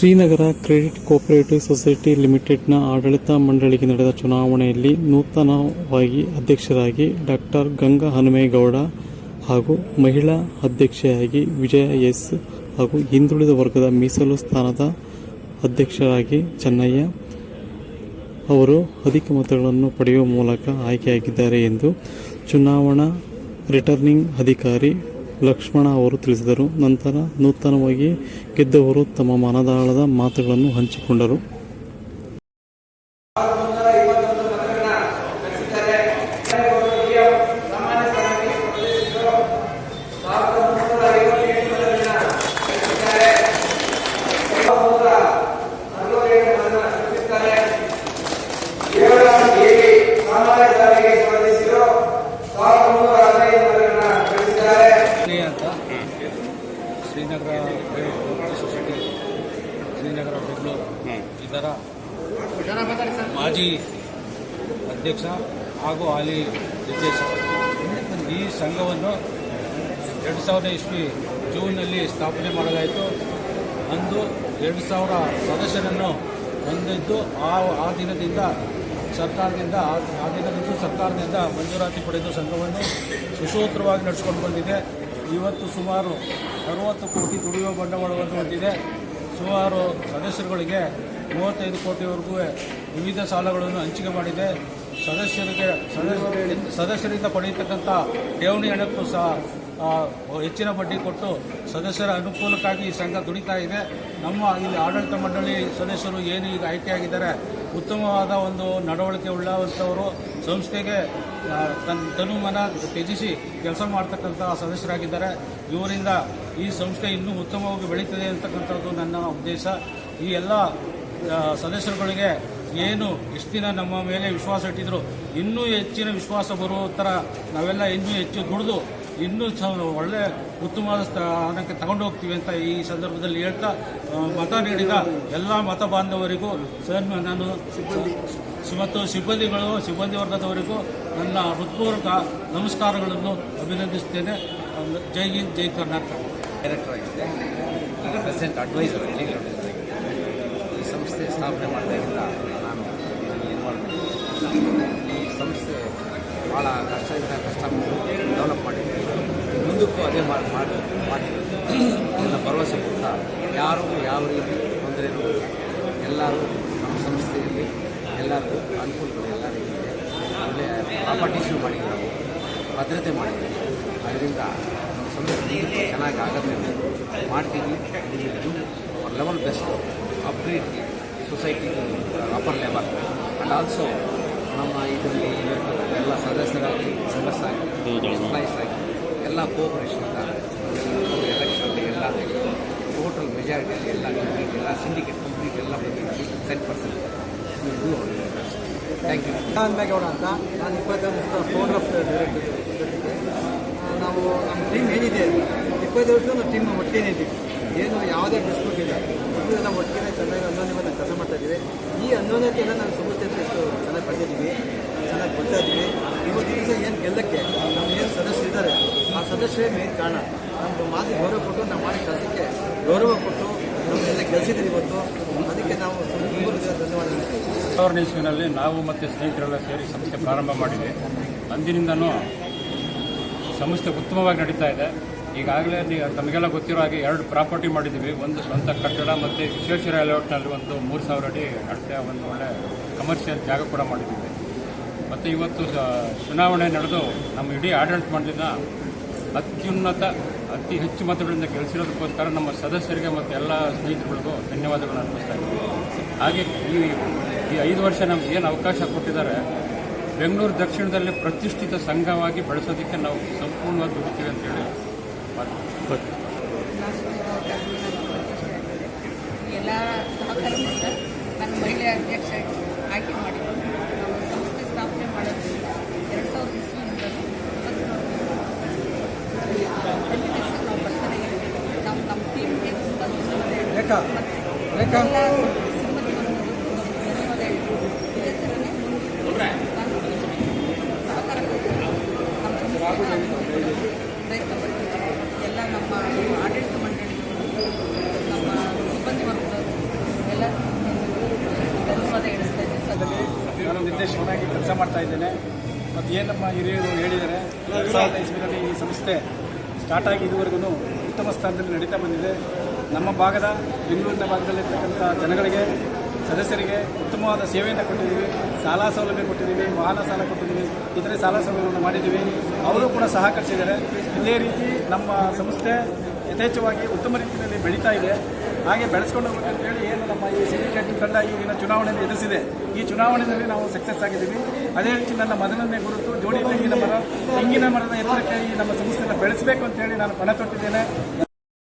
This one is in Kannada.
ಶ್ರೀನಗರ ಕ್ರೆಡಿಟ್ ಕೋಪರೇಟಿವ್ ಸೊಸೈಟಿ ಲಿಮಿಟೆಡ್ನ ಆಡಳಿತ ಮಂಡಳಿಗೆ ನಡೆದ ಚುನಾವಣೆಯಲ್ಲಿ ನೂತನವಾಗಿ ಅಧ್ಯಕ್ಷರಾಗಿ ಡಾಕ್ಟರ್ ಗಂಗಾ ಹನುಮೇಗೌಡ ಹಾಗೂ ಮಹಿಳಾ ಅಧ್ಯಕ್ಷೆಯಾಗಿ ವಿಜಯ ಎಸ್ ಹಾಗೂ ಹಿಂದುಳಿದ ವರ್ಗದ ಮೀಸಲು ಸ್ಥಾನದ ಅಧ್ಯಕ್ಷರಾಗಿ ಚೆನ್ನಯ್ಯ ಅವರು ಅಧಿಕ ಮತಗಳನ್ನು ಪಡೆಯುವ ಮೂಲಕ ಆಯ್ಕೆಯಾಗಿದ್ದಾರೆ ಎಂದು ಚುನಾವಣಾ ರಿಟರ್ನಿಂಗ್ ಅಧಿಕಾರಿ ಲಕ್ಷ್ಮಣ ಅವರು ತಿಳಿಸಿದರು. ನಂತರ ನೂತನವಾಗಿ ಗೆದ್ದವರು ತಮ್ಮ ಮನದಾಳದ ಮಾತುಗಳನ್ನು ಹಂಚಿಕೊಂಡರು ನೇ ಅಂತ Srinagar private cooperative society Srinagar Bengaluru ಇದರ ಮಾಜಿ ಅಧ್ಯಕ್ಷ ಹಾಗೂ ಹಾಲಿ ನಿರ್ದೇಶಕ. ಈ ಸಂಘವನ್ನು ಎರಡು ಸಾವಿರದ ಇಸ್ವಿ ಜೂನ್ನಲ್ಲಿ ಸ್ಥಾಪನೆ ಮಾಡಲಾಯಿತು. ಅಂದು ಎರಡು ಸಾವಿರ ಸದಸ್ಯರನ್ನು ಹೊಂದಿದ್ದು ಆ ಆ ದಿನದಿಂದ ಸರ್ಕಾರದಿಂದ, ಆ- ದಿನದಿಂದ ಸರ್ಕಾರದಿಂದ ಮಂಜೂರಾತಿ ಪಡೆದ ಸಂಘವನ್ನು ಸುಸೂತ್ರವಾಗಿ ನಡೆಸಿಕೊಂಡು ಬಂದಿದೆ. ಇವತ್ತು ಸುಮಾರು ಅರವತ್ತು ಕೋಟಿ ದುಡಿಯುವ ಬಂಡವಾಳವನ್ನು ಹೊಂದಿದೆ. ಸುಮಾರು ಸದಸ್ಯರುಗಳಿಗೆ ಮೂವತ್ತೈದು ಕೋಟಿವರೆಗೂ ವಿವಿಧ ಸಾಲಗಳನ್ನು ಹಂಚಿಕೆ ಮಾಡಿದೆ. ಸದಸ್ಯರಿಗೆ ಸದಸ್ಯರಿಂದ ಪಡೆಯತಕ್ಕಂಥ ಠೇವಣಿ ಹಣಕ್ಕೂ ಸಹ ಹೆಚ್ಚಿನ ಬಡ್ಡಿ ಕೊಟ್ಟು ಸದಸ್ಯರ ಅನುಕೂಲಕ್ಕಾಗಿ ಈ ಸಂಘ ದುಡಿತಾ ಇದೆ. ನಮ್ಮ ಇಲ್ಲಿ ಆಡಳಿತ ಮಂಡಳಿ ಸದಸ್ಯರು ಏನು ಈಗ ಆಯ್ಕೆಯಾಗಿದ್ದಾರೆ, ಉತ್ತಮವಾದ ಒಂದು ನಡವಳಿಕೆ ಉಳ್ಳವಂಥವರು ಸಂಸ್ಥೆಗೆ ತನ್ನ ತನುಮನ ತ್ಯಜಿಸಿ ಕೆಲಸ ಮಾಡ್ತಕ್ಕಂಥ ಸದಸ್ಯರಾಗಿದ್ದಾರೆ. ಇವರಿಂದ ಈ ಸಂಸ್ಥೆ ಇನ್ನೂ ಉತ್ತಮವಾಗಿ ಬೆಳೀತದೆ ಅಂತಕ್ಕಂಥದ್ದು ನನ್ನ ಉದ್ದೇಶ. ಈ ಎಲ್ಲ ಸದಸ್ಯರುಗಳಿಗೆ ಏನು ಎಷ್ಟು ದಿನ ನಮ್ಮ ಮೇಲೆ ವಿಶ್ವಾಸ ಇಟ್ಟಿದ್ರು ಇನ್ನೂ ಹೆಚ್ಚಿನ ವಿಶ್ವಾಸ ಬರುವ ಥರ ನಾವೆಲ್ಲ ಇನ್ನೂ ಹೆಚ್ಚು ದುಡಿದು ಇನ್ನೂ ಚ- ಒಳ್ಳೆ ಉತ್ತಮವಾದ ಸ್ಥಾನಕ್ಕೆ ತಗೊಂಡು ಹೋಗ್ತೀವಿ ಅಂತ ಈ ಸಂದರ್ಭದಲ್ಲಿ ಹೇಳ್ತಾ ಮತ ನೀಡಿದ ಎಲ್ಲ ಮತ ಬಾಂಧವರಿಗೂ ಸರ್ ನಾನು ಮತ್ತು ಸಿಬ್ಬಂದಿಗಳು ಸಿಬ್ಬಂದಿ ವರ್ಗದವರಿಗೂ ನನ್ನ ಹೃತ್ಪೂರ್ವಕ ನಮಸ್ಕಾರಗಳನ್ನು ಅಭಿನಂದಿಸುತ್ತೇನೆ. ಜೈ ಹಿಂದ್ ಜೈ ಕರ್ನಾಟಕ. ಡೈರೆಕ್ಟರ್ ಆಗಿದೆ. ಪ್ರೆಸೆಂಟ್ ಅಡ್ವೈಸರ್ ಲೀಗಲ್ ಅಡ್ವೈಸರ್ ಆಗಿದೆ ಈ ಸಂಸ್ಥೆ ಸ್ಥಾಪನೆ ಮಾಡಿದಾಗಿಂದ ನಾನು ಏನು ಇನ್ವಾಲ್ವ್ ಈ ಸಂಸ್ಥೆ ಭಾಳ ಕಷ್ಟದಿಂದ ಕಷ್ಟಪಟ್ಟು ಡೆವಲಪ್ ಮಾಡಿದ್ದೀವಿ ಮುಂದಕ್ಕೂ ಅದೇ ಮಾಡಿ ಮಾಡಿ ಮಾಡ್ತೀವಿ ನನ್ನ ಭರವಸೆ ಕೊಡ್ತಾ ಯಾರು ಯಾವ ರೀತಿ ತೊಂದರೆನೂ ಎಲ್ಲರೂ ನಮ್ಮ ಸಂಸ್ಥೆಯಲ್ಲಿ ಎಲ್ಲರಿಗೂ ಅನುಕೂಲಗಳು ಎಲ್ಲ ರೀತಿಯಿದೆ ಇದೆ. ಒಳ್ಳೆ ಪ್ರಾಪರ್ಟೀಸು ಮಾಡಿದ್ದೀವಿ ನಾವು ಭದ್ರತೆ ಮಾಡಿದ್ದೀವಿ ಅದರಿಂದ ನಮ್ಮ ಸಂಸ್ಥೆ ಚೆನ್ನಾಗಿ ಆಗತ್ತೆ ಮಾಡ್ತೀವಿ level best upgrade society upper level and also ನಮ್ಮ ಇದರಲ್ಲಿ ಇವತ್ತು ಎಲ್ಲ ಸದಸ್ಯರಾಗಿ ಮೆಂಬರ್ಸ್ ಆಗಿ ಎಂಪ್ಲಾಯೀಸ್ ಆಗಿ ಎಲ್ಲ ಕೋಪರೇಷನ್ ಎಲೆಕ್ಷನ್ ಎಲ್ಲ ಟೋಟಲ್ ಮೆಜಾರಿಟಿಯಲ್ಲಿ ಎಲ್ಲ ಕಂಪ್ಲೀಟ್ ಎಲ್ಲ ಸಿಂಡಿಕೇಟ್ ಕಂಪ್ಲೀಟ್ ಎಲ್ಲ ಬಂದಿದ್ದೀವಿ ಟೆನ್ ಪರ್ಸೆಂಟ್ ಥ್ಯಾಂಕ್ ಯು ಅಂತ. ನಾನು ಇಪ್ಪತ್ತೊಂದು ಫೋನ್ ಆಫ್ ಡೈರೆಕ್ಟರ್ ನಾವು ನಮ್ಮ ಟೀಮ್ ಏನಿದೆ? ಇಪ್ಪತ್ತು ವರ್ಷ ನಾವು ಟೀಮ್ ಒಟ್ಟಿಗೆ ಇದ್ದೀವಿ. ಏನು ಯಾವುದೇ ಡಿಸ್ಪ್ಯೂಟ್ ಇಲ್ಲ. ಎಲ್ಲ ಒಟ್ಟಿಗೆ ಚೆನ್ನಾಗಿ ಅನ್ನೋನ್ಯವನ್ನ ಕೆಲಸ ಮಾಡ್ತಾ ಇದ್ದೀವಿ. ಈ ಅನ್ಯೋನ್ಯತೆಯನ್ನು ನಾನು ಅಂತ ಎಷ್ಟು ಚೆನ್ನಾಗಿ ಪಡೆದಿದ್ದೀವಿ, ಚೆನ್ನಾಗಿ ಬರ್ತಾ ಇದ್ದೀವಿ. ಇವತ್ತು ದಿವಸ ಏನು ಗೆಲ್ಲಕ್ಕೆ ನಮ್ಮ ಏನು ಸದಸ್ಯರು ಇದ್ದಾರೆ. ಆ ಸದಸ್ಯರೇ ಮೇನ್ ಕಾರಣ. ನಮ್ಮ ಮಾತಿಗೆ ಗೌರವ ಕೊಟ್ಟು ನಮ್ಮ ಮಾಡಿ ಕೆಲಸಕ್ಕೆ ಗೌರವ ಕೊಟ್ಟು ನಮ್ಮನ್ನೆಲ್ಲ ಗೆಲ್ಸಿದ್ದೀವಿ ಇವತ್ತು. ಅದಕ್ಕೆ ನಾವು ಧನ್ಯವಾದ ಸಾವಿರದ ಇಸ್ವಿನಲ್ಲಿ ನಾವು ಮತ್ತು ಸ್ನೇಹಿತರೆಲ್ಲ ಸೇರಿ ಸಂಸ್ಥೆ ಪ್ರಾರಂಭ ಮಾಡಿದೆ ಅಂದಿನಿಂದನೂ ಸಂಸ್ಥೆ ಉತ್ತಮವಾಗಿ ನಡೀತಾ ಇದೆ. ಈಗಾಗಲೇ ತಮಗೆಲ್ಲ ಗೊತ್ತಿರೋ ಹಾಗೆ ಎರಡು ಪ್ರಾಪರ್ಟಿ ಮಾಡಿದ್ದೀವಿ. ಒಂದು ಸ್ವಂತ ಕಟ್ಟಡ ಮತ್ತು ವಿಶ್ವೇಶ್ವರ ಲೇಔಟ್ನಲ್ಲಿ ಒಂದು ಮೂರು ಸಾವಿರ ಅಡಿ ಅಷ್ಟೇ ಒಂದು ಒಳ್ಳೆ ಕಮರ್ಷಿಯಲ್ ಜಾಗ ಕೂಡ ಮಾಡಿದ್ದೀವಿ. ಮತ್ತು ಇವತ್ತು ಚುನಾವಣೆ ನಡೆದು ನಮ್ಮ ಇಡೀ ಆಡಳಿತ ಮಂಡಳಿನ ಅತ್ಯುನ್ನತ, ಅತಿ ಹೆಚ್ಚು ಮತಗಳಿಂದ ಗೆಲ್ಲಿಸಿರೋದಕ್ಕೋಸ್ಕರ ನಮ್ಮ ಸದಸ್ಯರಿಗೆ ಮತ್ತು ಎಲ್ಲ ಸ್ನೇಹಿತರುಗಳಿಗೂ ಧನ್ಯವಾದಗಳನ್ನು ಅರ್ಪಿಸ್ತಾ ಇದ್ದೀವಿ ಹಾಗೆ ಈ ಈ ಐದು ವರ್ಷ ನಮ್ಗೆ ಏನು ಅವಕಾಶ ಕೊಟ್ಟಿದ್ದಾರೆ, ಬೆಂಗಳೂರು ದಕ್ಷಿಣದಲ್ಲಿ ಪ್ರತಿಷ್ಠಿತ ಸಂಘವಾಗಿ ಬೆಳೆಸೋದಕ್ಕೆ ನಾವು ಸಂಪೂರ್ಣವಾಗಿ ದುಡಿತೀವಿ ಅಂತೇಳಿ ಎಲ್ಲ ಸಹಕರಿಸಿದ ನನ್ನ ಮಹಿಳೆ ಅಧ್ಯಕ್ಷ ಆಯ್ಕೆ ಮಾಡಿದ್ದು ನಾವು ಸಂಸ್ಥೆ ಸ್ಥಾಪನೆ ಮಾಡೋದ್ರಿಂದ ಎರಡು ಸಾವಿರದ ಇಸ್ವಿಯಿಂದ ನಾವು ನಮ್ಮ ನಾವು ನಮ್ಮ ಟೀಮ್ಗೆ ತುಂಬ ಧನ್ಯವಾದ ರೇಖಾ ಎಲ್ಲ ಸಿಬ್ಬಂದಿ ವರ್ಗದವರಿಗೂ ಧನ್ಯವಾದ ಹೇಳ್ತೀನಿ ಇದೇ ಥರನೇ ನಾನು ಸಹಕಾರ ಕೊಟ್ಟು ನಮ್ಮ ಸಂಸ್ಥೆನ ಅಭಿವೃದ್ಧಿ ಪ್ರಯತ್ನ ಪಡ್ತಿದ್ದೀನಿ ಎಲ್ಲ ನಮ್ಮ ಆಡಳಿತ ಮಂಡಳಿ ನಮ್ಮ ಸಿಬ್ಬಂದಿ ವರ್ಗದವರು ನಿರ್ದೇಶಕನಾಗಿ ಕೆಲಸ ಮಾಡ್ತಾ ಇದ್ದೇನೆ. ಮತ್ತು ಏನಮ್ಮ ಹಿರಿಯರು ಹೇಳಿದ್ದಾರೆ ಎರಡು ಇಸ್ವಿನಲ್ಲಿ ಈ ಸಂಸ್ಥೆ ಸ್ಟಾರ್ಟ್ ಆಗಿ ಇದುವರೆಗೂ ಉತ್ತಮ ಸ್ಥಾನದಲ್ಲಿ ನಡೀತಾ ಬಂದಿದೆ. ನಮ್ಮ ಭಾಗದ, ಬೆಂಗಳೂರಿನ ಭಾಗದಲ್ಲಿರ್ತಕ್ಕಂಥ ಜನಗಳಿಗೆ, ಸದಸ್ಯರಿಗೆ ಉತ್ತಮವಾದ ಸೇವೆಯನ್ನು ಕೊಟ್ಟಿದ್ದೀವಿ. ಸಾಲ ಸೌಲಭ್ಯ ಕೊಟ್ಟಿದ್ದೀವಿ, ವಾಹನ ಸಾಲ ಕೊಟ್ಟಿದ್ದೀವಿ, ಇತರೆ ಸಾಲ ಸೌಲಭ್ಯಗಳನ್ನು ಮಾಡಿದ್ದೀವಿ. ಅವರು ಕೂಡ ಸಹಕರಿಸಿದ್ದಾರೆ. ಇದೇ ರೀತಿ ನಮ್ಮ ಸಂಸ್ಥೆ ಯಥೇಚ್ಛವಾಗಿ ಉತ್ತಮ ರೀತಿಯಲ್ಲಿ ಬೆಳೀತಾ ಇದೆ. ಹಾಗೆ ಬೆಳೆಸ್ಕೊಂಡು ಹೋಗ್ಬೇಕಂತೇಳಿ ಏನು ನಮ್ಮ ಈ ಸಿಂಡಿಕೇಟ್ ತಂಡ ಈಗಿನ ಚುನಾವಣೆಯನ್ನು ಎದುರಿಸಿದೆ. ಈ ಚುನಾವಣೆಯಲ್ಲಿ ನಾವು ಸಕ್ಸಸ್ ಆಗಿದ್ದೀವಿ. ಅದೇ ರೀತಿ ನನ್ನ ಮದನನ್ನೇ ಗುರುತು, ಜೋಡಿ ತೆಂಗಿನ ಮರ, ತೆಂಗಿನ ಮರದ ಎತ್ತರಕ್ಕೆ ಈ ನಮ್ಮ ಸಂಸ್ಥೆಯನ್ನು ಬೆಳೆಸಬೇಕು ಅಂತೇಳಿ ನಾನು ಪಣ ತೊಟ್ಟಿದ್ದೇನೆ.